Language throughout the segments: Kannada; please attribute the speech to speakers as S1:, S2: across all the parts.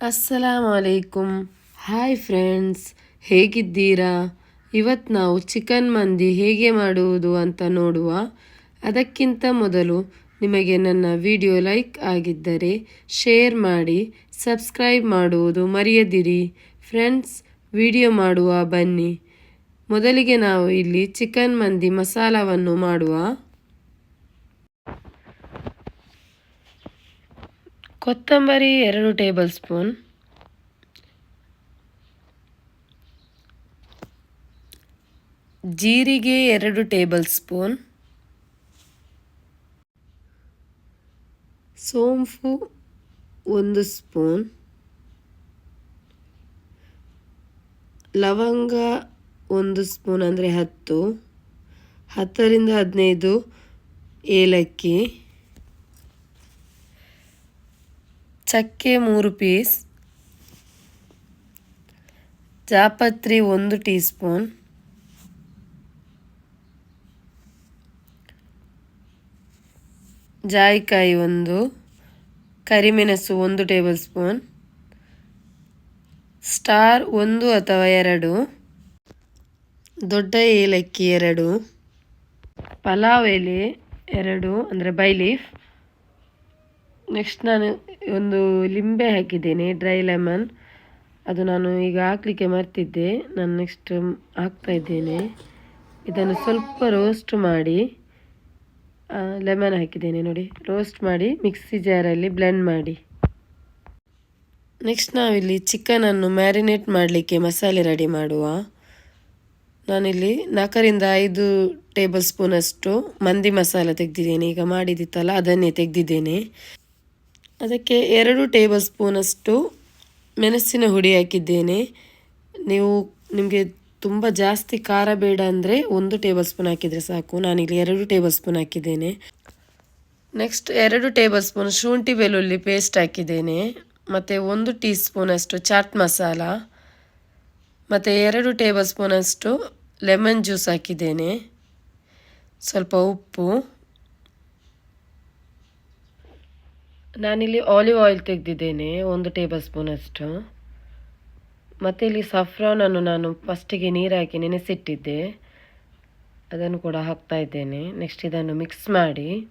S1: ಅಸ್ಸಲಾಮ್ ಅಲೈಕುಮ್ ಹಾಯ್ ಫ್ರೆಂಡ್ಸ್ ಹೇಗಿದ್ದೀರಾ? ಇವತ್ತು ನಾವು ಚಿಕನ್ ಮಂದಿ ಹೇಗೆ ಮಾಡುವುದು ಅಂತ ನೋಡುವ. ಅದಕ್ಕಿಂತ ಮೊದಲು ನಿಮಗೆ ನನ್ನ ವಿಡಿಯೋ ಲೈಕ್ ಆಗಿದ್ದರೆ ಶೇರ್ ಮಾಡಿ ಸಬ್ಸ್ಕ್ರೈಬ್ ಮಾಡುವುದು ಮರೆಯದಿರಿ. ಫ್ರೆಂಡ್ಸ್ ವಿಡಿಯೋ ಮಾಡುವ ಬನ್ನಿ. ಮೊದಲಿಗೆ ನಾವು ಇಲ್ಲಿ ಚಿಕನ್ ಮಂದಿ ಮಸಾಲವನ್ನು ಮಾಡುವ. ಕೊತ್ತಂಬರಿ ಎರಡು ಟೇಬಲ್ ಸ್ಪೂನ್. ಜೀರಿಗೆ ಎರಡು ಟೇಬಲ್ ಸ್ಪೂನ್. ಸೋಂಪು ಒಂದು ಸ್ಪೂನ್. ಲವಂಗ ಒಂದು ಸ್ಪೂನ್ ಅಂದರೆ ಹತ್ತು. ಹತ್ತರಿಂದ ಹದಿನೈದು ಏಲಕ್ಕಿ. ಚಕ್ಕೆ ಮೂರು ಪೀಸ್, ಜಾಪತ್ರಿ ಒಂದು ಟೀ ಸ್ಪೂನ್ ಜಾಯಿಕಾಯಿ ಒಂದು, ಕರಿಮೆಣಸು ಒಂದು ಟೇಬಲ್ ಸ್ಪೂನ್, ಸ್ಟಾರ್ ಒಂದು ಅಥವಾ ಎರಡು, ದೊಡ್ಡ ಏಲಕ್ಕಿ ಎರಡು, ಪಲಾವ್ ಎಲೆ ಎರಡು, ಅಂದರೆ ಬೈಲೀಫ್ ನೆಕ್ಸ್ಟ್ ನಾನು ಒಂದು ಲಿಂಬೆ ಹಾಕಿದ್ದೇನೆ ಡ್ರೈ ಲೆಮನ್ ಅದು ನಾನು ಈಗ ಹಾಕಲಿಕ್ಕೆ ಮರ್ತಿದ್ದೆ. ನಾನು ನೆಕ್ಸ್ಟ್ ಹಾಕ್ತಾ ಇದ್ದೇನೆ. ಇದನ್ನು ಸ್ವಲ್ಪ ರೋಸ್ಟ್ ಮಾಡಿ ಲೆಮನ್ ಹಾಕಿದ್ದೇನೆ ನೋಡಿ. ರೋಸ್ಟ್ ಮಾಡಿ ಮಿಕ್ಸಿ ಜಾರಲ್ಲಿ ಬ್ಲೆಂಡ್ ಮಾಡಿ. ನೆಕ್ಸ್ಟ್ ನಾವಿಲ್ಲಿ ಚಿಕನನ್ನು ಮ್ಯಾರಿನೇಟ್ ಮಾಡಲಿಕ್ಕೆ ಮಸಾಲೆ ರೆಡಿ ಮಾಡುವ. ನಾನಿಲ್ಲಿ ನಾಲ್ಕರಿಂದ ಐದು ಟೇಬಲ್ ಸ್ಪೂನಷ್ಟು ಮಂದಿ ಮಸಾಲ ತೆಗೆದಿದ್ದೇನೆ. ಈಗ ಮಾಡಿದಿತ್ತಲ್ಲ, ಅದನ್ನೇ ತೆಗೆದಿದ್ದೇನೆ. ಅದಕ್ಕೆ ಎರಡು ಟೇಬಲ್ ಸ್ಪೂನಷ್ಟು ಮೆಣಸಿನ ಹುಡಿ ಹಾಕಿದ್ದೇನೆ. ನೀವು ನಿಮಗೆ ತುಂಬ ಜಾಸ್ತಿ ಖಾರ ಬೇಡ ಅಂದರೆ ಒಂದು ಟೇಬಲ್ ಸ್ಪೂನ್ ಹಾಕಿದರೆ ಸಾಕು. ನಾನಿಲ್ಲಿ ಎರಡು ಟೇಬಲ್ ಸ್ಪೂನ್ ಹಾಕಿದ್ದೇನೆ. ನೆಕ್ಸ್ಟ್ ಎರಡು ಟೇಬಲ್ ಸ್ಪೂನ್ ಶುಂಠಿ ಬೆಳ್ಳುಳ್ಳಿ ಪೇಸ್ಟ್ ಹಾಕಿದ್ದೇನೆ. ಮತ್ತು ಒಂದು ಟೀ ಸ್ಪೂನಷ್ಟು ಚಾಟ್ ಮಸಾಲ. ಮತ್ತು ಎರಡು ಟೇಬಲ್ ಸ್ಪೂನಷ್ಟು ಲೆಮನ್ ಜ್ಯೂಸ್ ಹಾಕಿದ್ದೇನೆ. ಸ್ವಲ್ಪ ಉಪ್ಪು. ನಾನಿಲ್ಲಿ ಆಲಿವ್ ಆಯಿಲ್ ತೆಗೆದಿದ್ದೇನೆ, ಒಂದು ಟೇಬಲ್ ಸ್ಪೂನಷ್ಟು ಮತ್ತು ಇಲ್ಲಿ ಸಫ್ರಾನನ್ನು ನಾನು ಫಸ್ಟಿಗೆ ನೀರು ಹಾಕಿ ನೆನೆಸಿಟ್ಟಿದ್ದೆ. ಅದನ್ನು ಕೂಡ ಹಾಕ್ತಾ ಇದ್ದೇನೆ. ನೆಕ್ಸ್ಟ್ ಇದನ್ನು ಮಿಕ್ಸ್ ಮಾಡಿ.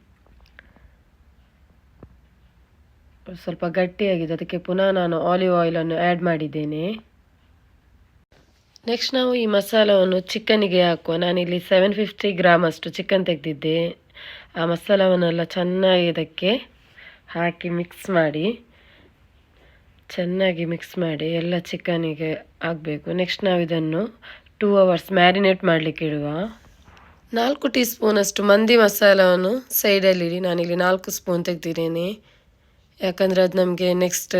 S1: ಸ್ವಲ್ಪ ಗಟ್ಟಿಯಾಗಿದೆ. ಅದಕ್ಕೆ ಪುನಃ ನಾನು ಆಲಿವ್ ಆಯಿಲನ್ನು ಆ್ಯಡ್ ಮಾಡಿದ್ದೇನೆ. ನೆಕ್ಸ್ಟ್ ನಾವು ಈ ಮಸಾಲವನ್ನು ಚಿಕನಿಗೆ ಹಾಕುವ. ನಾನಿಲ್ಲಿ ಸೆವೆನ್ ಫಿಫ್ಟಿ ಗ್ರಾಮ್ ಅಷ್ಟು ಚಿಕನ್ ತೆಗೆದಿದ್ದೆ. ಆ ಮಸಾಲವನ್ನೆಲ್ಲ ಚೆನ್ನಾಗಿ ಇದಕ್ಕೆ ಹಾಕಿ ಮಿಕ್ಸ್ ಮಾಡಿ, ಚೆನ್ನಾಗಿ ಮಿಕ್ಸ್ ಮಾಡಿ ಎಲ್ಲ ಚಿಕನಿಗೆ ಆಗಬೇಕು ನೆಕ್ಸ್ಟ್ ನಾವು ಇದನ್ನು ಟೂ ಅವರ್ಸ್ ಮ್ಯಾರಿನೇಟ್ ಮಾಡಲಿಕ್ಕೆ ಇಡುವ. ನಾಲ್ಕು ಟೀ ಸ್ಪೂನಷ್ಟು ಮಂದಿ ಮಸಾಲವನ್ನು ಸೈಡಲ್ಲಿಡಿ ನಾನಿಲ್ಲಿ ನಾಲ್ಕು ಸ್ಪೂನ್ ತೆಗೆದಿದ್ದೇನೆ. ಯಾಕಂದರೆ ಅದು ನಮಗೆ ನೆಕ್ಸ್ಟ್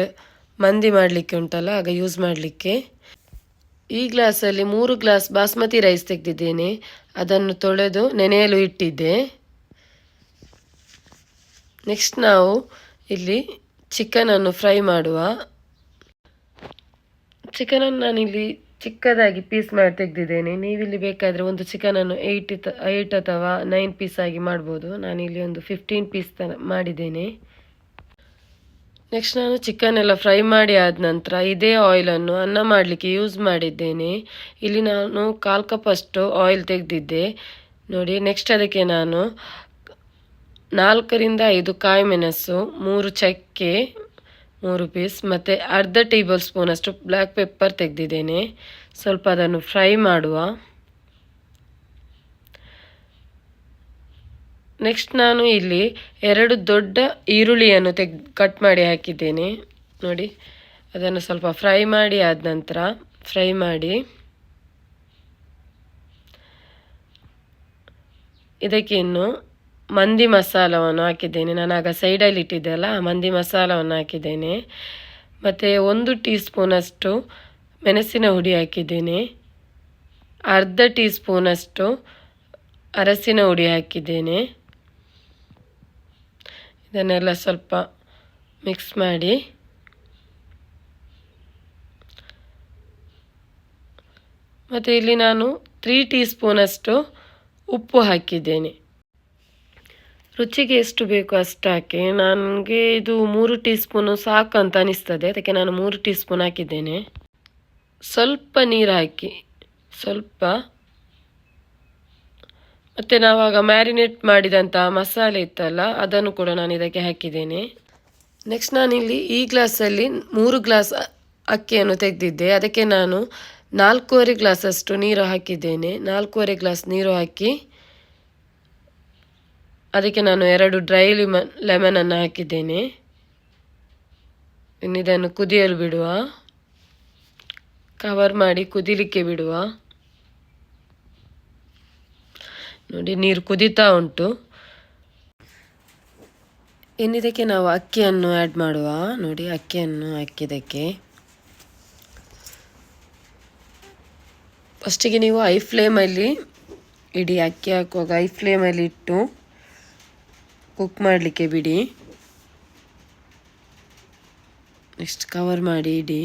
S1: ಮಂದಿ ಮಾಡಲಿಕ್ಕೆ ಉಂಟಲ್ಲ, ಆಗ ಯೂಸ್ ಮಾಡಲಿಕ್ಕೆ. ಈ ಗ್ಲಾಸಲ್ಲಿ ಮೂರು ಗ್ಲಾಸ್ ಬಾಸ್ಮತಿ ರೈಸ್ ತೆಗೆದಿದ್ದೇನೆ. ಅದನ್ನು ತೊಳೆದು ನೆನೆಯಲು ಇಟ್ಟಿದ್ದೆ. ನೆಕ್ಸ್ಟ್ ನಾವು ಇಲ್ಲಿ ಚಿಕನನ್ನು ಫ್ರೈ ಮಾಡುವ. ಚಿಕನನ್ನು ನಾನಿಲ್ಲಿ ಚಿಕ್ಕದಾಗಿ ಪೀಸ್ ಮಾಡಿ ತೆಗೆದಿದ್ದೇನೆ. ನೀವಿಲ್ಲಿ ಬೇಕಾದರೆ ಒಂದು ಚಿಕನನ್ನು ಏಯ್ಟ್ ಏಯ್ಟ್ ಅಥವಾ ನೈನ್ ಪೀಸ್ ಆಗಿ ಮಾಡ್ಬೋದು. ನಾನಿಲ್ಲಿ ಒಂದು ಫಿಫ್ಟೀನ್ ಪೀಸ್ ತ ಮಾಡಿದ್ದೇನೆ. ನೆಕ್ಸ್ಟ್ ನಾನು ಚಿಕನ್ ಎಲ್ಲ ಫ್ರೈ ಮಾಡಿ ಆದ ನಂತರ ಇದೇ ಆಯಿಲನ್ನು ಅನ್ನ ಮಾಡಲಿಕ್ಕೆ ಯೂಸ್ ಮಾಡಿದ್ದೇನೆ. ಇಲ್ಲಿ ನಾನು ಕಾಲು ಕಪ್ ಅಷ್ಟು ಆಯಿಲ್ ತೆಗೆದಿದ್ದೆ. ನೋಡಿ ನೆಕ್ಸ್ಟ್ ಅದಕ್ಕೆ ನಾನು ನಾಲ್ಕರಿಂದ ಐದು ಕಾಯಿ ಮೆಣಸು, ಮೂರು ಚಕ್ಕೆ, ಮೂರು ಪೀಸ್, ಮತ್ತು ಅರ್ಧ ಟೇಬಲ್ ಸ್ಪೂನಷ್ಟು ಬ್ಲ್ಯಾಕ್ ಪೆಪ್ಪರ್ ತೆಗೆದಿದ್ದೇನೆ. ಸ್ವಲ್ಪ ಅದನ್ನು ಫ್ರೈ ಮಾಡುವ. ನೆಕ್ಸ್ಟ್ ನಾನು ಇಲ್ಲಿ ಎರಡು ದೊಡ್ಡ ಈರುಳ್ಳಿಯನ್ನು ತೆಗ್, ಕಟ್ ಮಾಡಿ ಹಾಕಿದ್ದೇನೆ. ನೋಡಿ, ಅದನ್ನು ಸ್ವಲ್ಪ ಫ್ರೈ ಮಾಡಿ ಆದ ನಂತರ ಫ್ರೈ ಮಾಡಿ ಇದಕ್ಕೆ ಇನ್ನು ಮಂದಿ ಮಸಾಲವನ್ನು ಹಾಕಿದ್ದೇನೆ. ನಾನು ಆಗ ಸೈಡಲ್ಲಿ ಇಟ್ಟಿದ್ದೆ ಅಲ್ಲ ಮಂದಿ ಮಸಾಲವನ್ನು ಹಾಕಿದ್ದೇನೆ. ಮತ್ತು ಒಂದು ಟೀ ಸ್ಪೂನಷ್ಟು ಮೆಣಸಿನ ಹುಡಿ ಹಾಕಿದ್ದೇನೆ. ಅರ್ಧ ಟೀ ಸ್ಪೂನಷ್ಟು ಅರಸಿನ ಹುಡಿ ಹಾಕಿದ್ದೇನೆ. ಇದನ್ನೆಲ್ಲ ಸ್ವಲ್ಪ ಮಿಕ್ಸ್ ಮಾಡಿ ಮತ್ತು ಇಲ್ಲಿ ನಾನು ತ್ರೀ ಟೀ ಸ್ಪೂನಷ್ಟು ಉಪ್ಪು ಹಾಕಿದ್ದೇನೆ. ರುಚಿಗೆ ಎಷ್ಟು ಬೇಕು ಅಷ್ಟು ನನಗೆ ಇದು ಮೂರು ಟೀ ಸ್ಪೂನು ಸಾಕು ಅಂತ ಅನಿಸ್ತದೆ. ಅದಕ್ಕೆ ನಾನು ಮೂರು ಟೀ ಸ್ಪೂನ್ ಹಾಕಿದ್ದೇನೆ. ಸ್ವಲ್ಪ ನೀರು ಹಾಕಿ, ಸ್ವಲ್ಪ. ಮತ್ತು ನಾವಾಗ ಮ್ಯಾರಿನೇಟ್ ಮಾಡಿದಂಥ ಮಸಾಲೆ ಇತ್ತಲ್ಲ, ಅದನ್ನು ಕೂಡ ನಾನು ಇದಕ್ಕೆ ಹಾಕಿದ್ದೇನೆ. ನೆಕ್ಸ್ಟ್ ನಾನಿಲ್ಲಿ ಈ ಗ್ಲಾಸಲ್ಲಿ ಮೂರು ಗ್ಲಾಸ್ ಅಕ್ಕಿಯನ್ನು ತೆಗೆದಿದ್ದೆ. ಅದಕ್ಕೆ ನಾನು ನಾಲ್ಕೂವರೆ ಗ್ಲಾಸಷ್ಟು ನೀರು ಹಾಕಿದ್ದೇನೆ. ನಾಲ್ಕೂವರೆ ಗ್ಲಾಸ್ ನೀರು ಹಾಕಿ ಅದಕ್ಕೆ ನಾನು ಎರಡು ಡ್ರೈ ಲಿಮನ್ ಲೆಮನನ್ನು ಹಾಕಿದ್ದೇನೆ. ಇನ್ನು ಇದನ್ನು ಕುದಿಯಲು ಬಿಡುವ. ಕವರ್ ಮಾಡಿ ಕುದಿಲಿಕ್ಕೆ ಬಿಡುವ. ನೋಡಿ, ನೀರು ಕುದೀತಾ ಉಂಟು. ಇನ್ನಿದಕ್ಕೆ ನಾವು ಅಕ್ಕಿಯನ್ನು ಆ್ಯಡ್ ಮಾಡುವ. ನೋಡಿ, ಅಕ್ಕಿಯನ್ನು ಹಾಕಿದ್ದಕ್ಕೆ. ಫಸ್ಟಿಗೆ ನೀವು ಐ ಫ್ಲೇಮಲ್ಲಿ ಇಡಿ, ಅಕ್ಕಿ ಹಾಕುವಾಗ ಐ ಫ್ಲೇಮಲ್ಲಿ ಇಟ್ಟು ಕುಕ್ ಮಾಡಲಿಕ್ಕೆ ಬಿಡಿ. ನೆಕ್ಸ್ಟ್ ಕವರ್ ಮಾಡಿ ಇಡಿ.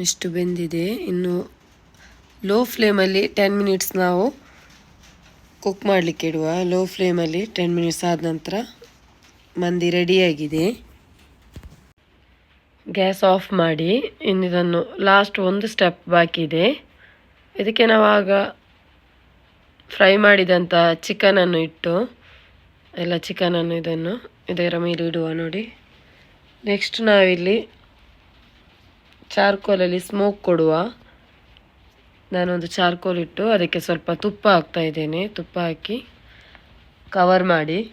S1: ಇಷ್ಟು ಬೆಂದಿದೆ. ಇನ್ನು ಲೋ ಫ್ಲೇಮಲ್ಲಿ ಟೆನ್ ಮಿನಿಟ್ಸ್ ನಾವು ಕುಕ್ ಮಾಡಲಿಕ್ಕೆ ಇಡುವ. ಲೋ ಫ್ಲೇಮಲ್ಲಿ ಟೆನ್ ಮಿನಿಟ್ಸ್ ಆದ ನಂತರ. ಮಂದಿ ರೆಡಿಯಾಗಿದೆ ಗ್ಯಾಸ್ ಆಫ್ ಮಾಡಿ, ಇನ್ನಿದನ್ನು ಲಾಸ್ಟ್ ಒಂದು ಸ್ಟೆಪ್ ಬಾಕಿ ಇದೆ. ಇದಕ್ಕೆ ನಾವು ಆಗ ಫ್ರೈ ಮಾಡಿದಂಥ ಚಿಕನನ್ನು ಇಟ್ಟು, ಎಲ್ಲ ಚಿಕನನ್ನು ಇದನ್ನು ಇದರ ಮೇಲೆ ಇಡುವ ನೋಡಿ. ನೆಕ್ಸ್ಟ್ ನಾವಿಲ್ಲಿ ಚಾರ್ಕೋಲಲ್ಲಿ ಸ್ಮೋಕ್ ಕೊಡುವ. ನಾನೊಂದು ಚಾರ್ಕೋಲ್ ಇಟ್ಟು ಅದಕ್ಕೆ ಸ್ವಲ್ಪ ತುಪ್ಪ ಹಾಕ್ತಾ ಇದ್ದೇನೆ. ತುಪ್ಪ ಹಾಕಿ ಕವರ್ ಮಾಡಿ.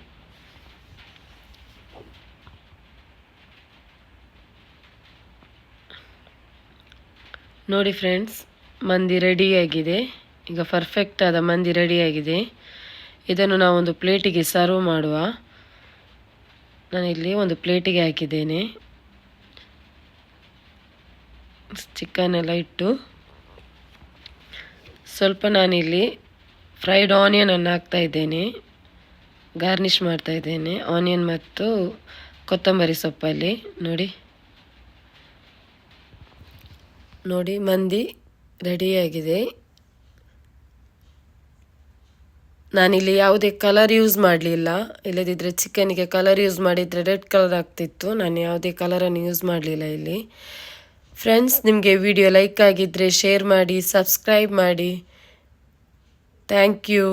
S1: ನೋಡಿ ಫ್ರೆಂಡ್ಸ್, ಮಂದಿ ರೆಡಿಯಾಗಿದೆ ಈಗ ಪರ್ಫೆಕ್ಟ್ ಆದ ಮಂದಿ ರೆಡಿಯಾಗಿದೆ ಇದನ್ನು ನಾವೊಂದು ಪ್ಲೇಟಿಗೆ ಸರ್ವ್ ಮಾಡುವ. ನಾನಿಲ್ಲಿ ಒಂದು ಪ್ಲೇಟಿಗೆ ಹಾಕಿದ್ದೇನೆ. ಚಿಕನ್ ಎಲ್ಲ ಇಟ್ಟು. ಸ್ವಲ್ಪ ನಾನಿಲ್ಲಿ ಫ್ರೈಡ್ ಆನಿಯನನ್ನು ಹಾಕ್ತಾ ಇದ್ದೇನೆ. ಗಾರ್ನಿಷ್ ಮಾಡ್ತಾ ಇದ್ದೇನೆ. ಆನಿಯನ್ ಮತ್ತು ಕೊತ್ತಂಬರಿ ಸೊಪ್ಪಲ್ಲಿ. ನೋಡಿ. ನೋಡಿ, ಮಂದಿ ರೆಡಿಯಾಗಿದೆ. ನಾನಿಲ್ಲಿ ಯಾವುದೇ ಕಲರ್ ಯೂಸ್ ಮಾಡಲಿಲ್ಲ. ಇಲ್ಲದಿದ್ದರೆ ಚಿಕನಿಗೆ ಕಲರ್ ಯೂಸ್ ಮಾಡಿದರೆ ರೆಡ್ ಕಲರ್ ಆಗ್ತಿತ್ತು. ನಾನು ಯಾವುದೇ ಕಲರನ್ನು ಯೂಸ್ ಮಾಡಲಿಲ್ಲ ಇಲ್ಲಿ. ಫ್ರೆಂಡ್ಸ್ ನಿಮಗೆ ವಿಡಿಯೋ ಲೈಕ್ ಆಗಿದ್ದರೆ ಶೇರ್ ಮಾಡಿ ಸಬ್ಸ್ಕ್ರೈಬ್ ಮಾಡಿ. Thank you